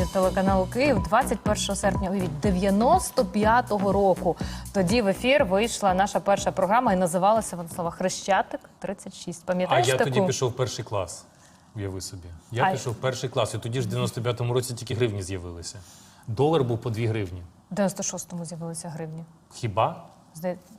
від телеканалу Київ 21 серпня уявіть, 95-го року. Тоді в ефір вийшла наша перша програма і називалася вона слова Хрещатик 36. А я таку? тоді пішов в перший клас. Уяви собі. Я А- пішов в перший клас, і тоді ж в 95-му році тільки гривні з'явилися. Долар був по 2 гривні. В 96-му з'явилися гривні. Хіба?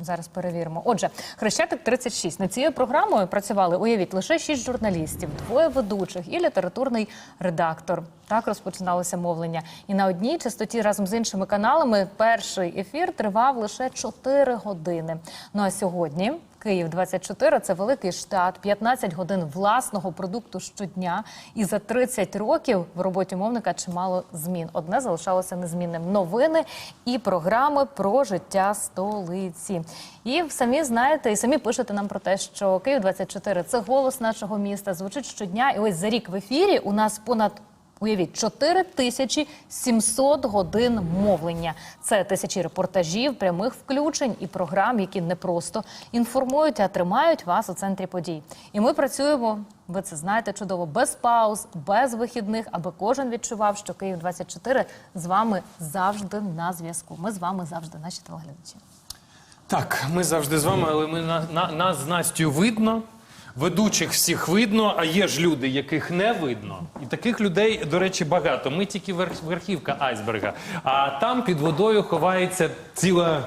Зараз перевіримо. Отже, Хрещатик 36. Над цією програмою працювали, уявіть, лише шість журналістів, двоє ведучих і літературний редактор. Так розпочиналося мовлення. І на одній частоті разом з іншими каналами перший ефір тривав лише 4 години. Ну а сьогодні Київ 24 – це великий штат, 15 годин власного продукту щодня. І за 30 років в роботі мовника чимало змін. Одне залишалося незмінним: новини і програми про життя столиці. І самі знаєте, і самі пишете нам про те, що Київ 24 – це голос нашого міста. Звучить щодня. І ось за рік в ефірі у нас понад Уявіть, 4700 годин мовлення. Це тисячі репортажів, прямих включень і програм, які не просто інформують, а тримають вас у центрі подій. І ми працюємо, ви це знаєте чудово, без пауз, без вихідних, аби кожен відчував, що Київ 24 з вами завжди на зв'язку. Ми з вами завжди, наші телеглядачі. Так, ми завжди з вами, але ми на, на, нас з Настю видно. Ведучих всіх видно, а є ж люди, яких не видно. І таких людей, до речі, багато. Ми тільки верх, верхівка айсберга. А там під водою ховається ціла,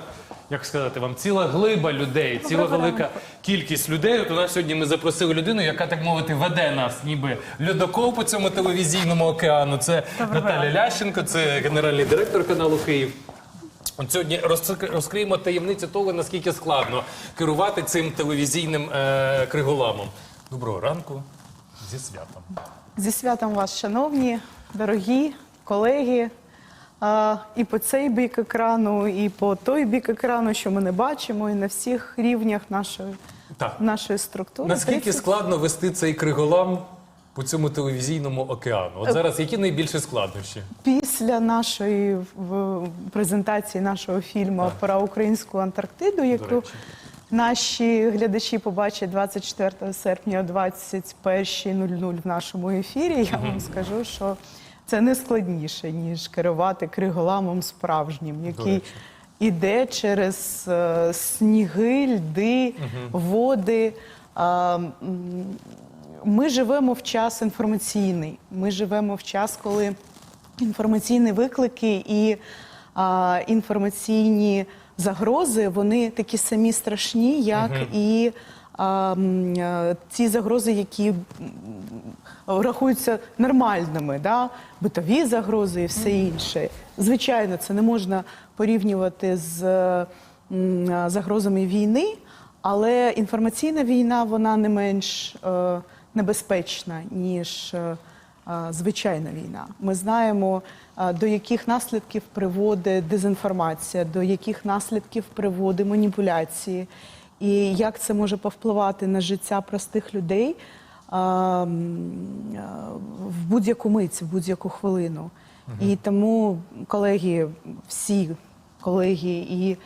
як сказати вам, ціла глиба людей, ціла велика кількість людей. От у нас сьогодні ми запросили людину, яка, так мовити, веде нас, ніби льодокол по цьому телевізійному океану. Це Наталя Лященко, це генеральний директор каналу Київ. От сьогодні розкриємо таємницю того, наскільки складно керувати цим телевізійним е, криголамом. Доброго ранку зі святом. Зі святом вас, шановні, дорогі колеги. А, і по цей бік екрану, і по той бік екрану, що ми не бачимо, і на всіх рівнях нашої, нашої структури. Наскільки 30 складно вести цей криголам по цьому телевізійному океану? От зараз які найбільші складнощі? Після нашої в, презентації нашого фільму про українську Антарктиду, яку наші глядачі побачать 24 серпня о 21.00 в нашому ефірі, я вам скажу, що це не складніше, ніж керувати криголамом справжнім, який іде через е, сніги, льди, води. Ми живемо в час інформаційний. Ми живемо в час, коли інформаційні виклики і а, інформаційні загрози вони такі самі страшні, як і а, е, загрози, які рахуються нормальними, да? битові загрози і все інше. Звичайно, це не можна порівнювати з м, е, загрозами війни, але інформаційна війна вона не менш е, небезпечна, ніж е, е, звичайна війна. Ми знаємо, е, до яких наслідків приводить дезінформація, до яких наслідків приводить маніпуляції, і як це може повпливати на життя простих людей в будь-яку мить, в будь-яку хвилину. І тому, колеги, всі колеги і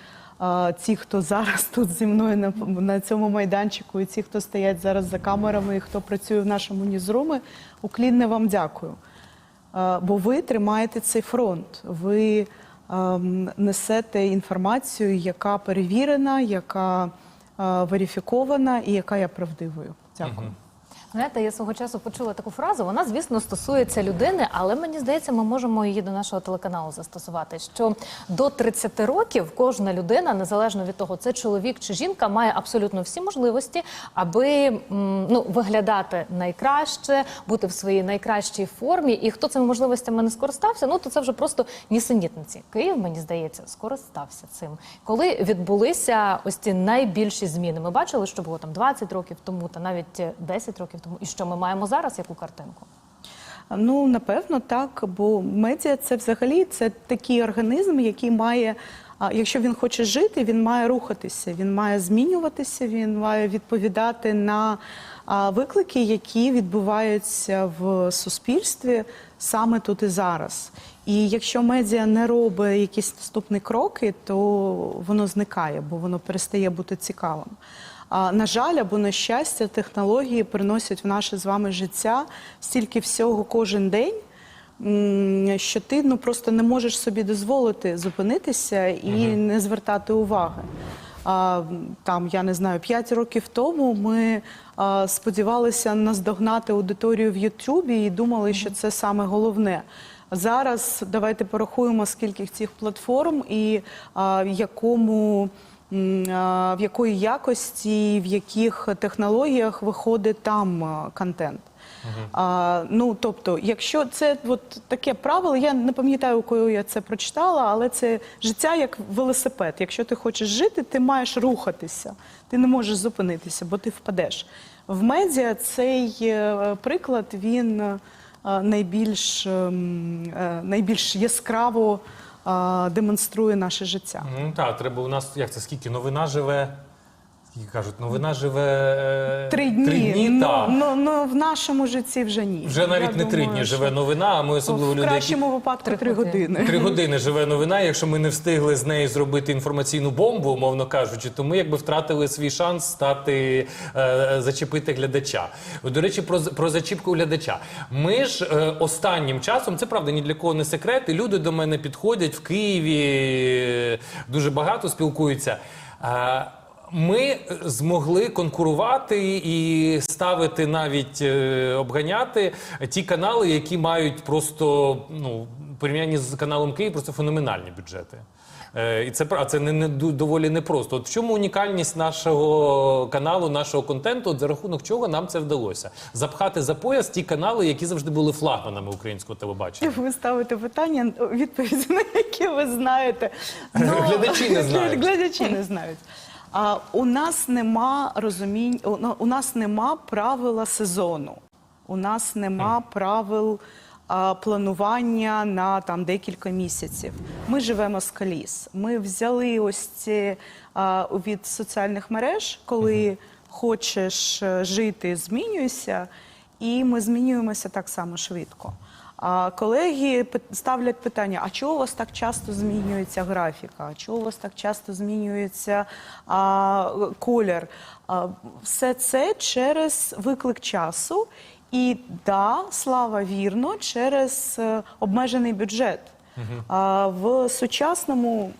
ті, хто зараз тут зі мною на, на цьому майданчику, і ті, хто стоять зараз за камерами, і хто працює в нашому ньюзрумі, уклінне вам дякую. Бо ви тримаєте цей фронт. Ви ем, несете інформацію, яка перевірена, яка е, верифікована і яка є правдивою. Дякую. Знаєте, я свого часу почула таку фразу. Вона, звісно, стосується людини, але мені здається, ми можемо її до нашого телеканалу застосувати. Що до 30 років кожна людина, незалежно від того, це чоловік чи жінка, має абсолютно всі можливості, аби ну, виглядати найкраще, бути в своїй найкращій формі. І хто цими можливостями не скористався, ну то це вже просто нісенітниці. Київ, мені здається, скористався цим. Коли відбулися ось ці найбільші зміни, ми бачили, що було там 20 років тому, та навіть 10 років тому. І що ми маємо зараз? Яку картинку? Ну, напевно, так, бо медіа це взагалі це такий організм, який має, якщо він хоче жити, він має рухатися, він має змінюватися, він має відповідати на виклики, які відбуваються в суспільстві саме тут і зараз. І якщо медіа не робить якісь наступні кроки, то воно зникає, бо воно перестає бути цікавим. На жаль, або на щастя, технології приносять в наше з вами життя стільки всього кожен день, що ти ну просто не можеш собі дозволити зупинитися і не звертати уваги. А, там, я не знаю, 5 років тому ми а, сподівалися наздогнати аудиторію в Ютубі і думали, що це саме головне. Зараз давайте порахуємо, скільки цих платформ і а, якому. В якої якості, в яких технологіях виходить там контент. А, ну, тобто, якщо це от таке правило, я не пам'ятаю, у кого я це прочитала, але це життя як велосипед. Якщо ти хочеш жити, ти маєш рухатися. Ти не можеш зупинитися, бо ти впадеш. В медіа цей е, приклад він е, найбільш, ем, е, найбільш яскраво демонструє наше життя. Ну так, треба у нас, як це, скільки новина живе. Скільки кажуть, новина живе е, Три дні. Три дні ну, та. ну, ну, в нашому житті вже ні. Вже навіть Я не три дні що живе новина, а ми особливо В люди, які кращому випадку Три три години. години. Три години живе новина. Якщо ми не встигли з неї зробити інформаційну бомбу, умовно кажучи, то ми якби втратили свій шанс стати е, зачепити глядача. До речі, про, з- про зачіпку глядача. Ми ж е, останнім часом, це правда ні для кого не секрет. І люди до мене підходять в Києві, е, дуже багато спілкуються. Е, ми змогли конкурувати і ставити навіть е, обганяти ті канали, які мають просто ну порівнянні з каналом Київ, просто феноменальні бюджети. Е, І це а це не, не доволі непросто. От в чому унікальність нашого каналу, нашого контенту, от за рахунок чого нам це вдалося? Запхати за пояс ті канали, які завжди були флагманами українського телебачення. Ви ставите питання, відповіді на які ви знаєте. Глядачі не знають. Глядачі не знають. А у нас нема розумінь, у- ну, нас нема правила сезону. У нас нема правил а, планування на там декілька місяців. Ми живемо з коліс. Ми взяли ось ці а, від соціальних мереж, коли хочеш е, жити, змінюйся, і ми змінюємося так само швидко. А колеги ставлять питання: а чого у вас так часто змінюється графіка? А чого у вас так часто змінюється а, колір? А, все це через виклик часу. І да, слава вірно, через е, обмежений бюджет. А, в сучасному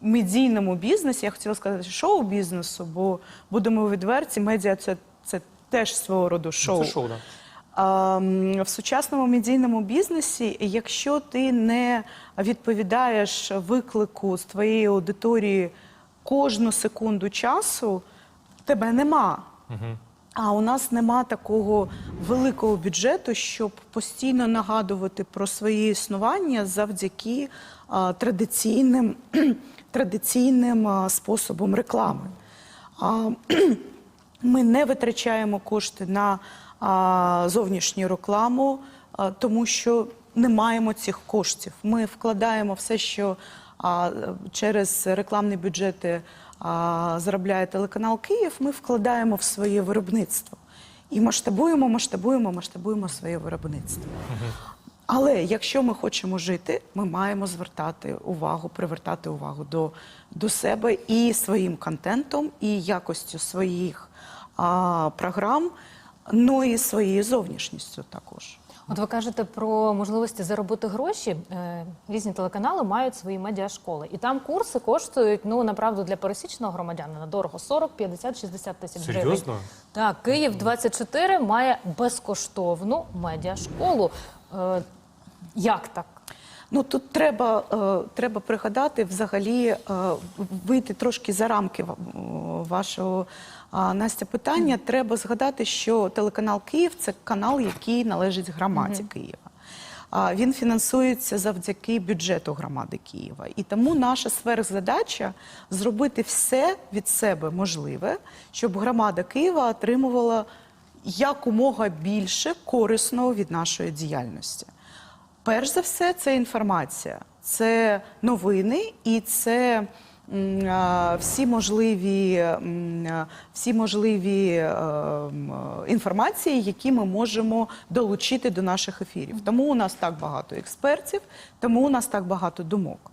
медійному бізнесі, я хотіла сказати шоу-бізнесу, бо будемо відверті, медіа це, це теж свого роду шоу. Це шоу, да. А, в сучасному медійному бізнесі, якщо ти не відповідаєш виклику з твоєї аудиторії кожну секунду часу, тебе нема. А у нас нема такого великого бюджету, щоб постійно нагадувати про своє існування завдяки а, традиційним, традиційним а, способам реклами. А, ми не витрачаємо кошти на а, зовнішню рекламу, а, тому що не маємо цих коштів. Ми вкладаємо все, що а, через рекламні бюджети а, заробляє телеканал Київ. Ми вкладаємо в своє виробництво і масштабуємо, масштабуємо, масштабуємо своє виробництво. Але якщо ми хочемо жити, ми маємо звертати увагу, привертати увагу до, до себе і своїм контентом, і якостю своїх а, програм, ну і своєю зовнішністю також. От ви кажете про можливості заробити гроші. Е, Різні телеканали мають свої медіашколи. І там курси коштують, ну, направду, для пересічного громадянина дорого 40, 50, 60 тисяч гривень. Серйозно? Так, Київ 24 має безкоштовну медіашколу. Е, Як так? Ну тут треба, е, треба пригадати взагалі е, вийти трошки за рамки вашого Настя питання. Треба згадати, що телеканал Київ це канал, який належить громаді Києва. А, Він фінансується завдяки бюджету громади Києва. І тому наша сверхзадача зробити все від себе можливе, щоб громада Києва отримувала якомога більше корисного від нашої діяльності. Перш за все, це інформація, це новини і це всі можливі, всі можливі е, е, інформації, які ми можемо долучити до наших ефірів. Тому у нас так багато експертів, тому у нас так багато думок.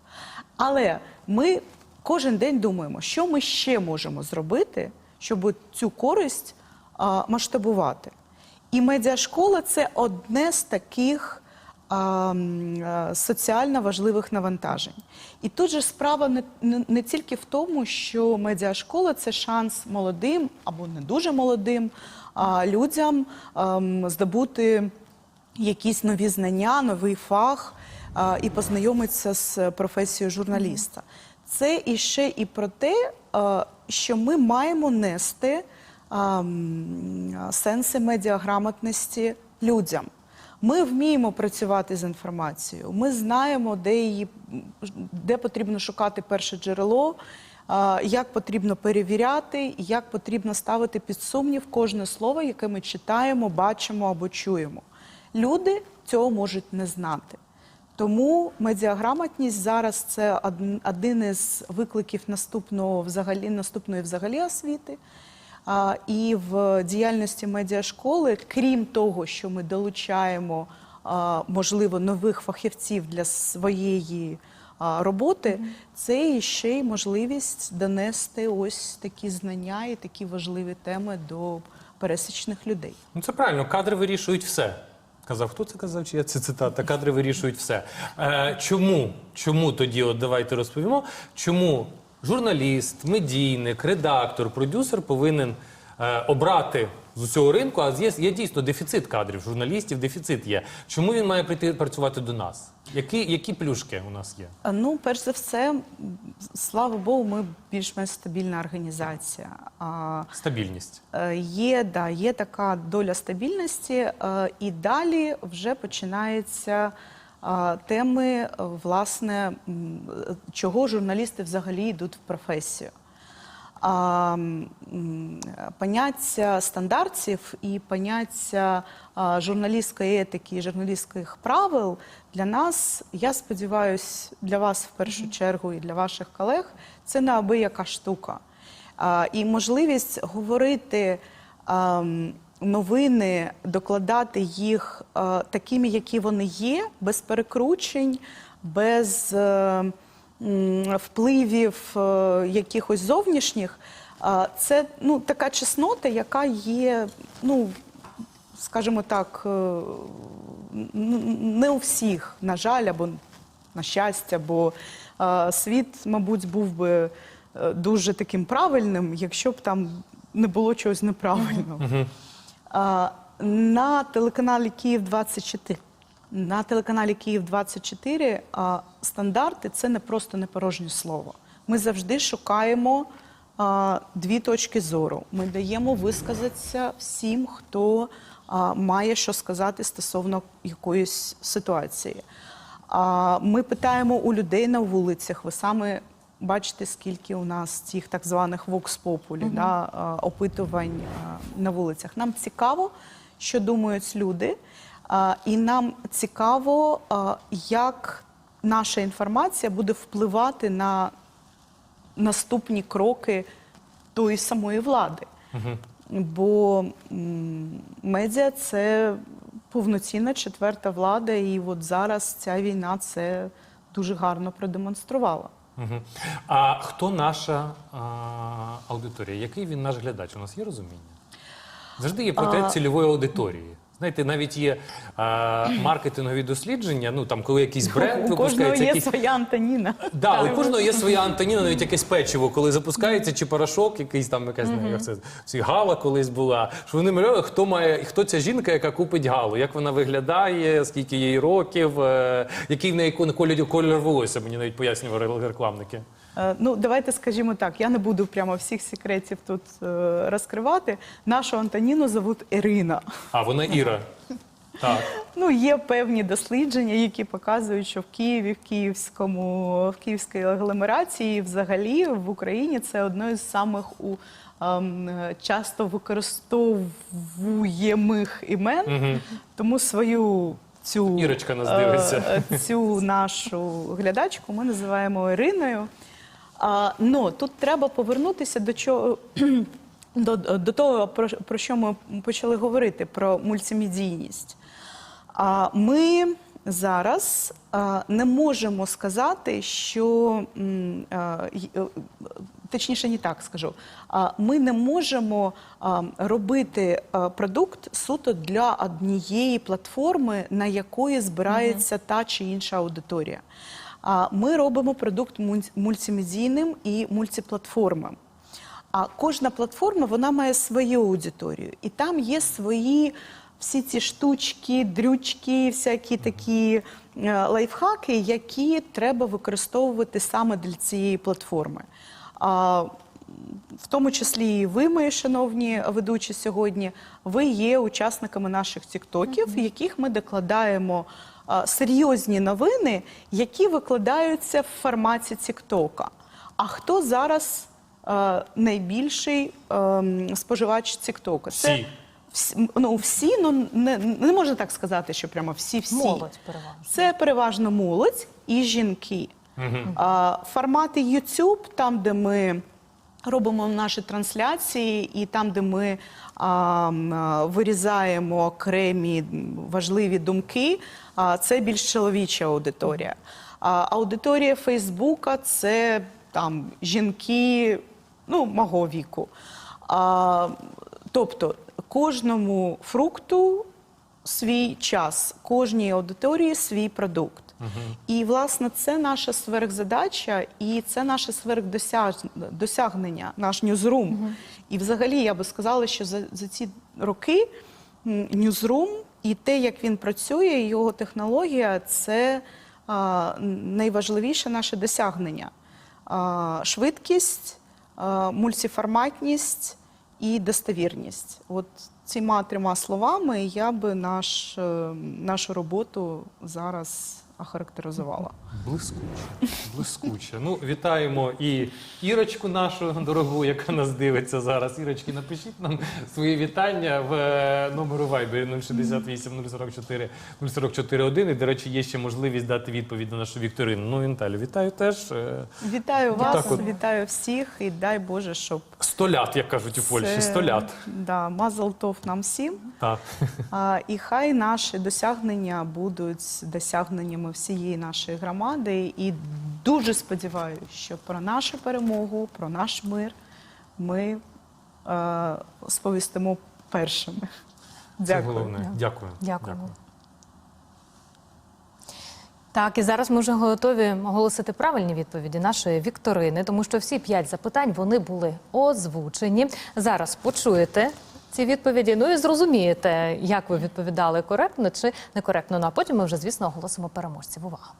Але ми кожен день думаємо, що ми ще можемо зробити, щоб цю користь масштабувати. І медіашкола це одне з таких соціально важливих навантажень. І тут же справа не, не, не тільки в тому, що медіашкола це шанс молодим або не дуже молодим а, людям ем, здобути якісь нові знання, новий фах а, і познайомитися з професією журналіста. Це іще і про те, а, що ми маємо нести а, сенси медіаграмотності людям. Ми вміємо працювати з інформацією. Ми знаємо, де її де потрібно шукати перше джерело, як потрібно перевіряти, як потрібно ставити під сумнів кожне слово, яке ми читаємо, бачимо або чуємо. Люди цього можуть не знати. Тому медіаграмотність зараз це один із викликів наступного взагалі наступної взагалі освіти. І в діяльності медіашколи, крім того, що ми долучаємо можливо нових фахівців для своєї роботи, це ще й можливість донести ось такі знання і такі важливі теми до пересічних людей. Ну це правильно, кадри вирішують все. Казав, хто це казав? Чи я це цитата? Кадри вирішують все. Е, чому? Чому тоді, от давайте розповімо, чому журналіст, медійник, редактор, продюсер повинен е, обрати з усього ринку, а є, є дійсно дефіцит кадрів, журналістів, дефіцит є. Чому він має прийти працювати до нас? Які, які плюшки у нас є? Ну, перш за все, слава Богу, ми більш-менш стабільна організація. А, Стабільність. е, Є, да, є така доля стабільності, е, і далі вже починаються е, теми, е, власне, чого журналісти взагалі йдуть в професію. Поняття стандартів і поняття журналістської етики і журналістських правил для нас, я сподіваюся, для вас в першу чергу і для ваших колег, це неабияка штука. І можливість говорити новини, докладати їх а, такими, які вони є, без перекручень, без. е, впливів е, якихось зовнішніх, це ну, така чеснота, яка є, ну, скажімо так, е, не у всіх, на жаль, або на щастя, бо е, світ, мабуть, був би е, дуже таким правильним, якщо б там не було чогось неправильного. На телеканалі Київ 24 на телеканалі Київ 24 а, стандарти це не просто непорожнє слово. Ми завжди шукаємо дві точки зору. Ми даємо висказатися всім, хто має що сказати стосовно якоїсь ситуації. Ми питаємо у людей на вулицях. Ви саме бачите, скільки у нас цих так званих vox populi, да, опитувань на вулицях. Нам цікаво, що думають люди, і нам цікаво, як наша інформація буде впливати на наступні кроки тої самої влади. Бо медіа це повноцінна четверта влада, і от зараз ця війна це дуже гарно продемонструвала. А хто наша а, аудиторія? Який він наш глядач? У нас є розуміння? Завжди є портрет цільової аудиторії. Знаєте, навіть є а, маркетингові дослідження. Ну там, коли якийсь бренд У кожного випускається, є якийсь своя Антоніна. Да, у кожного є своя Антоніна, навіть якесь печиво, коли запускається, чи порошок, якийсь там якась mm як це гала колись була. Що вони малювали, хто має, хто ця жінка, яка купить галу, як вона виглядає, скільки їй років, е, який в неї колір волосся, мені навіть пояснювали рекламники. Е, Ну, давайте скажімо так, я не буду прямо всіх секретів тут е, розкривати. Нашу Антоніну зовут Ірина. А вона Іра. Так. Ну, є певні дослідження, які показують, що в Києві, в Київському, в Київській агломерації, взагалі в Україні це одне із самих у ем, часто використовуємих імен. Тому свою цю Ірочка нас дивиться. е, цю нашу глядачку ми називаємо Іриною. А, ну, тут треба повернутися до чого. До, до того, про, про що ми почали говорити, про мультимедійність. А ми зараз а, не можемо сказати, що а, е, точніше, не так скажу. А, Ми не можемо а, робити а, продукт суто для однієї платформи, на якої збирається та чи інша аудиторія. Ми робимо продукт муль- мультимедійним і мультиплатформим. А кожна платформа вона має свою аудиторію, і там є свої всі ці штучки, дрючки, всякі такі е, лайфхаки, які треба використовувати саме для цієї платформи. В тому числі і ви, мої шановні ведучі сьогодні, ви є учасниками наших тіктоків, в яких ми докладаємо серйозні новини, які викладаються в форматі тіктока. А хто зараз е, найбільший ем, споживач Тіктока? Всі. всі, ну, всі, ну не, не можна так сказати, що прямо всі-всі. Молодь переважно. Це переважно молодь і жінки. А, формати YouTube, там, де ми робимо наші трансляції, і там, де ми а, вирізаємо окремі важливі думки, а, це більш чоловіча аудиторія. А аудиторія Фейсбука це там жінки ну, мого віку. А, тобто кожному фрукту свій час, кожній аудиторії свій продукт. І, власне, це наша сверхзадача і це наше сверхдосягнення, наш ньюзрум. І взагалі я би сказала, що за, за ці роки ньюзрум і те, як він працює, і його технологія це а, найважливіше наше досягнення. А, швидкість, а, мультиформатність і достовірність. От цими трьома словами я би наш, е, нашу роботу зараз охарактеризувала. Блискуче, блискуче. Ну, вітаємо і Ірочку нашу дорогу, яка нас дивиться зараз. Ірочки, напишіть нам свої вітання в е, номеру Viber 068 044 0441. І, до речі, є ще можливість дати відповідь на нашу вікторину. Ну, і Наталю, вітаю теж. Е, Вітаю вас, от. вітаю всіх і дай Боже, щоб Столят, як кажуть у Польщі, столят. Да, мазалтов нам всім. Так. А, і хай наші досягнення будуть досягненнями всієї нашої громади. І дуже сподіваюся, що про нашу перемогу, про наш мир ми е, сповістимо першими. Це Дякую. головне. Дякую. Дякуємо. Так, і зараз ми вже готові оголосити правильні відповіді нашої вікторини, тому що всі п'ять запитань вони були озвучені. Зараз почуєте ці відповіді. Ну і зрозумієте, як ви відповідали коректно чи некоректно. Ну а потім ми вже, звісно, оголосимо переможців. Увага!